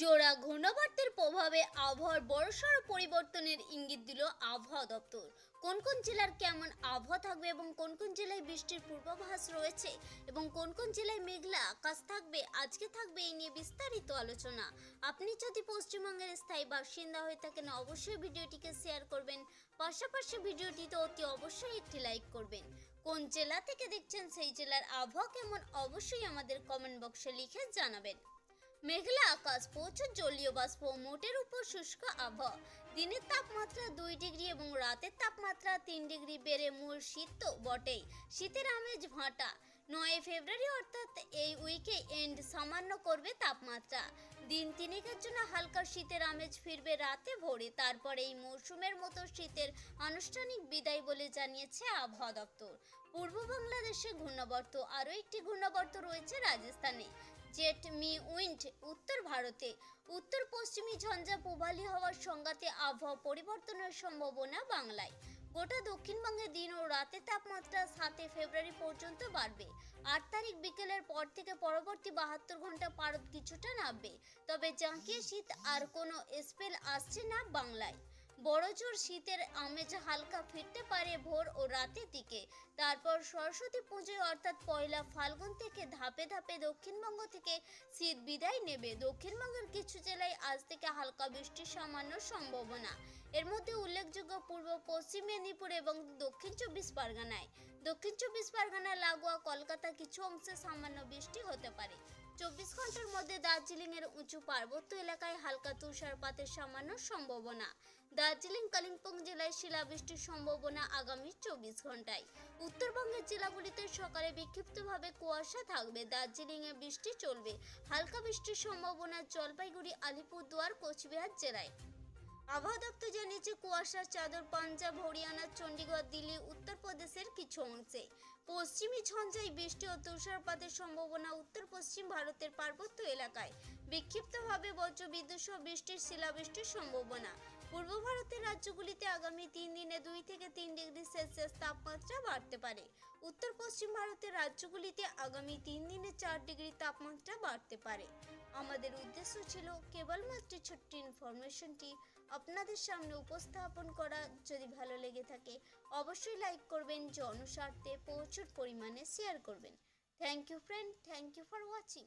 জোড়া ঘূর্ণাবর্তের প্রভাবে আবহাওয়ার বড়সড় পরিবর্তনের ইঙ্গিত দিল আবহাওয়া দপ্তর। কোন কোন জেলার কেমন আবহাওয়া থাকবে এবং কোন কোন জেলায় বৃষ্টির পূর্বাভাস রয়েছে এবং কোন কোন জেলায় মেঘলা আকাশ থাকবে, আজকে থাকবে এই নিয়ে বিস্তারিত আলোচনা। আপনি যদি পশ্চিমবঙ্গের স্থায়ী বাসিন্দা হয়ে থাকেন, অবশ্যই ভিডিওটিকে শেয়ার করবেন। পাশাপাশি ভিডিওটিতে অতি অবশ্যই একটি লাইক করবেন। কোন জেলা থেকে দেখছেন সেই জেলার আবহাওয়া কেমন, অবশ্যই আমাদের কমেন্ট বক্সে লিখে জানাবেন। মেঘলা আকাশ, প্রচুর জলীয় বাষ্প মোটের উপর শুষ্ক আবহাওয়া। দিনের তাপমাত্রা দুই ডিগ্রি এবং রাতের তাপমাত্রা তিন ডিগ্রি বেড়ে মূল শীত তো বটেই। শীতের আমেজ ভাঁটা। নয় ফেব্রুয়ারি অর্থাৎ এই উইকে এন্ড সামান্য করবে তাপমাত্রা। দিন তিনেকের জন্য হালকা শীতের আমেজ ফিরবে রাতে ভোরে। তারপর এই মৌসুমের মতো শীতের আনুষ্ঠানিক বিদায় বলে জানিয়েছে আবহাওয়া দপ্তর। পূর্ব বাংলাদেশে ঘূর্ণাবর্ত, আরও একটি ঘূর্ণাবর্ত রয়েছে রাজস্থানে। জেট মি উইন্ড উত্তর ভারতে। উত্তর পশ্চিমী ঝঞ্ঝা প্রবালী হওয়ার সংঘাতে আবহাওয়া পরিবর্তনের সম্ভাবনা বাংলায়। গোটা দক্ষিণবঙ্গে দিন ও রাতের তাপমাত্রা সাতই ফেব্রুয়ারি পর্যন্ত বাড়বে। আট তারিখ বিকেলের পর থেকে পরবর্তী বাহাত্তর ঘণ্টা পারদ কিছুটা নামবে। তবে জাঁকিয়ে শীত আর কোনো স্পেল আসছে না বাংলায়। বড় জোর শীতের আমেজ হালকা ফিরতে পারে ভোর ও রাতের দিকে। তারপর সরস্বতী পুজোয় অর্থাৎ পয়লা ফাল্গুন থেকে ধাপে ধাপে দক্ষিণবঙ্গ থেকে শীত বিদায় নেবে। দক্ষিণবঙ্গের কিছু জেলায় আজ থেকে হালকা বৃষ্টির সামান্য সম্ভাবনা। এর মধ্যে উল্লেখযোগ্য পূর্ব, পশ্চিম মেদিনীপুর এবং দক্ষিণ চব্বিশ পরগনায়। দক্ষিণ চব্বিশ পরগনা লাগোয়া কলকাতা কিছু অংশে সামান্য বৃষ্টি হতে পারে। চব্বিশ ঘণ্টার মধ্যে দার্জিলিংয়ের উঁচু পার্বত্য এলাকায় হালকা তুষারপাতের সামান্য সম্ভাবনা। দার্জিলিং, কালিম্পং জেলায় শিলাবৃষ্টির সম্ভাবনা আগামী চব্বিশ ঘন্টায় উত্তরবঙ্গের জেলাগুলিতে সকালে বিক্ষিপ্তভাবে কুয়াশা থাকবে, দার্জিলিংয়ে বৃষ্টি চলবে। হালকা বৃষ্টির সম্ভাবনা জলপাইগুড়ি, আলিপুরদুয়ার, কোচবিহার জেলায়। আবহাওয়া দপ্তর জানিয়েছে, কুয়াশার চাদর, পাঞ্জাব, হরিয়ানা চণ্ডীগড় দিল্লি, উত্তরপ্রদেশের কিছু অংশে। পশ্চিমী ঝঞ্ঝায় বৃষ্টি ও তুষারপাতের সম্ভাবনা উত্তর পশ্চিম ভারতের পার্বত্য এলাকায়। বিক্ষিপ্তভাবে বজ্রবিদ্যুৎ সহ বৃষ্টির শিলাবৃষ্টির সম্ভাবনা। পূর্ব ভারতের রাজ্যগুলিতে আগামী তিন দিনে দুই থেকে তিন ডিগ্রি সেলসিয়াস তাপমাত্রা বাড়তে পারে। উত্তর পশ্চিম ভারতের রাজ্যগুলিতে আগামী তিন দিনে চার ডিগ্রি তাপমাত্রা বাড়তে পারে। আমাদের উদ্দেশ্য ছিল কেবলমাত্র ছোট্ট ইনফরমেশনটি আপনাদের সামনে উপস্থাপন করা। যদি ভালো লেগে থাকে, অবশ্যই লাইক করবেন, জনস্বার্থে প্রচুর পরিমাণে শেয়ার করবেন। Thank you friend, thank you for watching.